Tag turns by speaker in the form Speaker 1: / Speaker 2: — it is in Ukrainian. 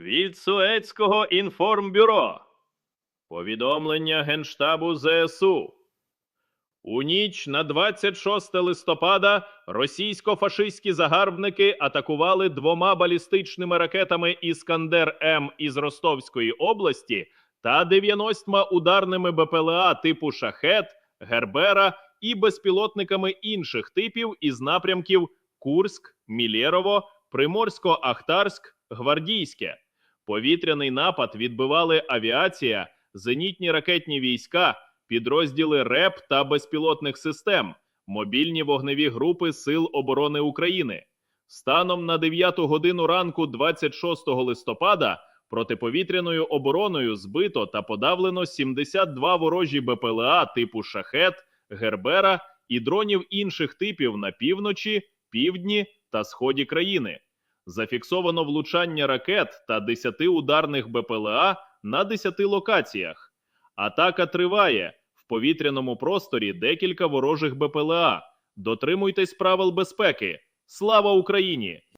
Speaker 1: Від Суецького інформбюро. Повідомлення Генштабу ЗСУ. У ніч на 26 листопада російсько-фашистські загарбники атакували двома балістичними ракетами Іскандер М із Ростовської області та 90 ударними БПЛА типу Шахет, Гербера і безпілотниками інших типів із напрямків Курськ, Мілєрово, Приморсько-Ахтарськ, Гвардійське. Повітряний напад відбивали авіація, зенітні ракетні війська, підрозділи РЕП та безпілотних систем, мобільні вогневі групи Сил оборони України. Станом на 9 годину ранку 26 листопада протиповітряною обороною збито та подавлено 72 ворожі БПЛА типу Шахет, Гербера і дронів інших типів на півночі, півдні та сході країни. Зафіксовано влучання ракет та 10 ударних БПЛА на 10 локаціях. Атака триває. В повітряному просторі декілька ворожих БПЛА. Дотримуйтесь правил безпеки. Слава Україні!